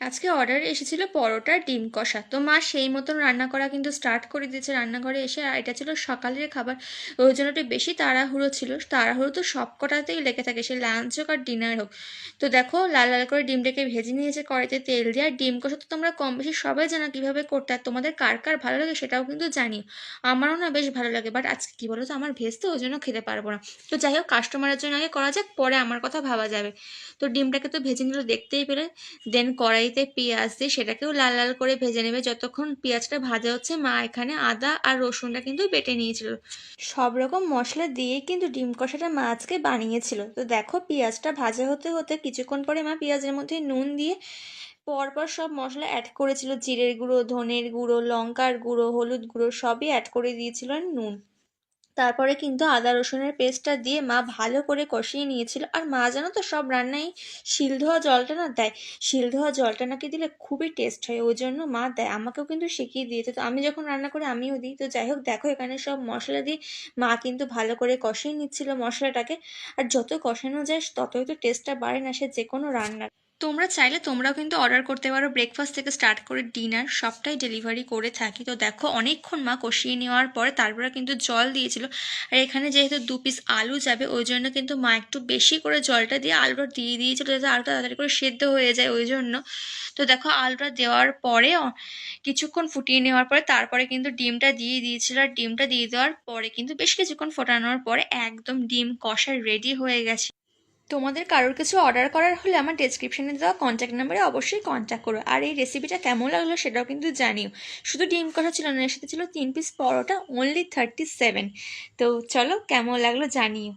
আজকে অর্ডার এসেছিল পরোটা, ডিম কষা। তো মা সেই মতন রান্না করা কিন্তু স্টার্ট করে দিয়েছে রান্নাঘরে এসে। আর এটা ছিল সকালের খাবার, ওই জন্য একটু বেশি তাড়াহুড়ো ছিল। তাড়াহুড়ো তো সব কটাতেই লেগে থাকে, সে লাঞ্চ হোক আর ডিনার হোক। তো দেখো, লাল লাল করে ডিমটাকে ভেজে নিয়েছে কড়াইতে তেল দিয়ে। আর ডিম কষা তো তোমরা কম বেশি সবাই জানো কীভাবে করতে, আর তোমাদের কার কার ভালো লাগে সেটাও কিন্তু জানিও। আমারও না বেশ ভালো লাগে বাট আজকে কী বলো তো আমার ভেজ তো ওই জন্য খেতে পারব না। তো যাই হোক কাস্টমারের জন্য আগে করা যাক, পরে আমার কথা ভাবা যাবে। তো ডিমটাকে তো ভেজে নিল দেখতেই পেলে। দেন কড়াইতে পেঁয়াজ দিয়ে সেটাকেও লাল লাল করে ভেজে নেবে। যতক্ষণ পেঁয়াজটা ভাজা হচ্ছে, মা এখানে আদা আর রসুনটা কিন্তু বেটে নিয়েছিল। সব রকম মশলা দিয়ে কিন্তু ডিম কষাটা মা আজকে বানিয়েছিল। তো দেখো, পেঁয়াজটা ভাজা হতে হতে কিছুক্ষণ পরে মা পেঁয়াজের মধ্যে নুন দিয়ে পরপর সব মশলা অ্যাড করেছিল। জিরের গুঁড়ো, ধনের গুঁড়ো, লঙ্কার গুঁড়ো, হলুদ গুঁড়ো সবই অ্যাড করে দিয়েছিল নুন। তারপরে কিন্তু আদা রসুনের পেস্টটা দিয়ে মা ভালো করে কষিয়ে নিয়েছিল। আর মা জানো তো সব রান্নাই শিল ধোয়া জলটা না দেয়। শিল ধোয়া জলটা নাকি দিলে খুবই টেস্ট হয়, ওই জন্য মা দেয়। আমাকেও কিন্তু শিখিয়ে দিয়েছে। তো আমি যখন রান্না করি, আমিও দিই। তো যাই হোক, দেখো এখানে সব মশলা দিয়ে মা কিন্তু ভালো করে কষিয়ে নিচ্ছিল মশলাটাকে। আর যত কষানো যায়, ততই তো টেস্টটা বাড়ে না সে যে কোনো রান্না তোমরা চাইলে তোমরাও কিন্তু অর্ডার করতে পারো। ব্রেকফাস্ট থেকে স্টার্ট করে ডিনার সবটাই ডেলিভারি করে থাকি। তো দেখো, অনেকক্ষণ মা কষিয়ে নেওয়ার পরে তারপরে কিন্তু জল দিয়েছিল। আর এখানে যেহেতু দু পিস আলু যাবে, ওই জন্য কিন্তু মা একটু বেশি করে জলটা দিয়ে আলুটা দিয়ে দিয়েছিল যাতে আলুটা তাড়াতাড়ি করে সেদ্ধ হয়ে যায় ওই জন্য। তো দেখো, আলুটা দেওয়ার পরে, কিছুক্ষণ ফুটিয়ে নেওয়ার পরে তারপরে কিন্তু ডিমটা দিয়ে দিয়েছিল। আর ডিমটা দিয়ে দেওয়ার পরে কিন্তু বেশ কিছুক্ষণ ফোটানোর পরে একদম ডিম কষা রেডি হয়ে গেছে। তোমাদের কারোর কিছু অর্ডার করার হলে আমার ডেসক্রিপশনে দেওয়া কন্ট্যাক্ট নাম্বারে অবশ্যই কন্ট্যাক্ট করো। আর এই রেসিপিটা কেমন লাগল সেটাও কিন্তু জানিও। শুধু ডিম কষা ছিল না, এর সাথে ছিল তিন piece paratha only thirty seven তো চলো কেমন লাগল জানিও।